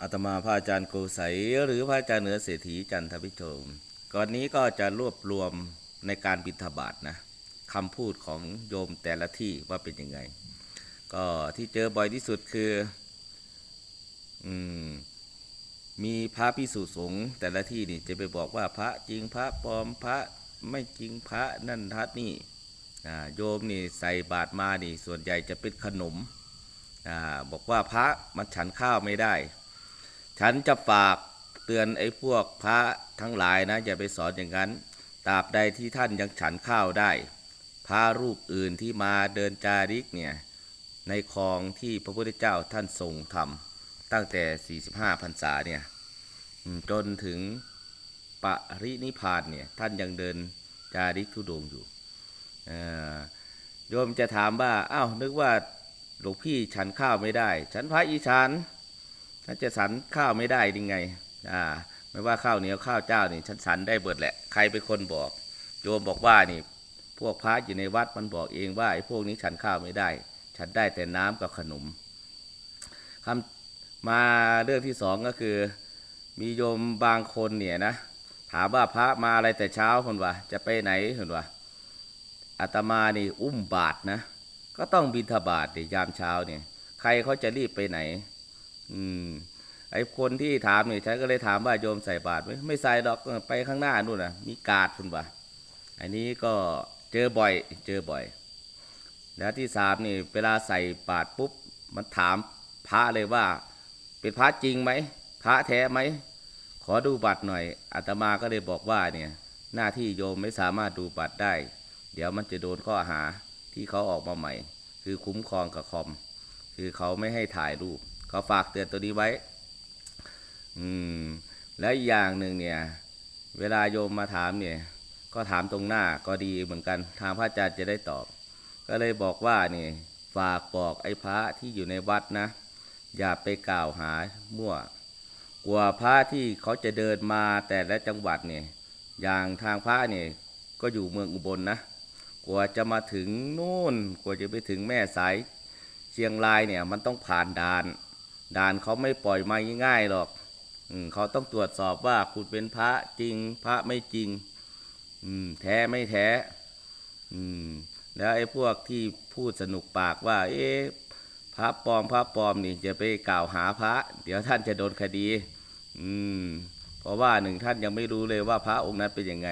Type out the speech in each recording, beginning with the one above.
อาตมาพระอาจารย์โกไสยหรือพระอาจารย์เหนือเศรษฐีจันทพิโชมก่อนนี้ก็จะรวบรวมในการบิณฑบาตนะคำพูดของโยมแต่ละที่ว่าเป็นยังไง ก็ที่เจอบ่อยที่สุดคืออืมมีพระพิสุสงฆ์แต่ละที่นี่จะไปบอกว่าพระจริงพระปลอมพระไม่จริงพระนั่นทัดนี่โยมนี่ใส่บาตรมานี่ส่วนใหญ่จะเป็นขนมอบอกว่าพระมันฉันข้าวไม่ได้ ฉันจะฝากเตือนไอ้พวกพระทั้งหลายนะอย่าไปสอนอย่างนั้นตราบใดที่ท่านยังฉันข้าวได้ พระรูปอื่นที่มาเดินจาริกเนี่ยในคลองที่พระพุทธเจ้าท่านทรงทำตั้งแต่ 45พรรษาเนี่ยจนถึงปรินิพพานเนี่ยท่านยังเดินจาริกทุดงอยู่โยมจะถามว่าอ้าวนึกว่าหลวงพี่ฉันข้าวไม่ได้ ฉันพระอีฉัน ถ้าจะสันข้าวไม่ได้ยังไง อ่า ไม่ว่าข้าวเหนียวข้าวเจ้านี่ฉันสันได้เบิดแหละ ใครเป็นคนบอก โยมบอกว่านี่ พวกพระอยู่ในวัดมันบอกเองว่าไอ้พวกนี้ฉันข้าวไม่ได้ ฉันได้แต่น้ำกับขนมคำมาเรื่องที่สองก็คือ มีโยมบางคนเนี่ยนะ ถามว่าพระมาอะไรแต่เช้าคนวะจะไปไหนคนวะอาตมานี่อุ้มบาทนะ ก็ต้องบินทบาทในยามเช้าเนี่ย ใครเขาจะรีบไปไหน อืมไอ้คนที่ถามนี่ฉันก็เลยถามว่าโยมใส่บาตรไหมไม่ใส่ดอกไปข้างหน้านู่นนะมีกาดคุณบ่ะอันนี้ก็เจอบ่อย เจอบ่อย แล้วที่สามนี่เวลาใส่บาตรปุ๊บ มันถามพระเลยว่า เป็นพระจริงไหมพระแท้ไหมขอดูบัตรหน่อยอาตมาก็เลยบอกว่าเนี่ย หน้าที่โยมไม่สามารถดูบัตรได้ เดี๋ยวมันจะโดนข้อหาที่เขาออกมาใหม่ คือคุ้มครองกับคอม คือเขาไม่ให้ถ่ายรูป ขาฝากเตือนตัวนี้ไว้ อืม แล้วอีกอย่างหนึ่งเนี่ย เวลาโยมมาถามเนี่ย ก็ถามตรงหน้าก็ดีเหมือนกัน ทางพระอาจารย์จะได้ตอบ ก็เลยบอกว่านี่ฝากบอกไอ้พระที่อยู่ในวัดนะ อย่าไปกล่าวหามั่ว กลัวพระที่เขาจะเดินมาแต่ละจังหวัดเนี่ย อย่างทางพระเนี่ยก็อยู่เมืองอุบลนะกว่าจะมาถึงนู่นกว่าจะไปถึงแม่สายเชียงรายเนี่ยมันต้องผ่านด่าน ด่านเขาไม่ปล่อยมาง่ายๆหรอกอืเขาต้องตรวจสอบว่าคุณเป็นพระจริงพระไม่จริง อืม แท้ไม่แท้ อืม แล้วไอ้พวกที่พูดสนุกปากว่า เอ๊ะพระปลอมพระปลอมนี่จะไปกล่าวหาพระ เดี๋ยวท่านจะโดนคดี อืม เพราะว่าหนึ่งท่านยังไม่รู้เลยว่าพระองค์นั้นเป็นยังไง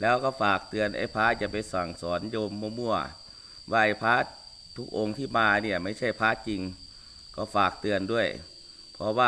แล้วก็ฝากเตือนไอ้พระจะไปสั่งสอนโยมมั่วๆว่าไอ้พระทุกองค์ที่มาเนี่ย ไม่ใช่พระจริง ก็ฝากเตือนด้วย เพราะว่า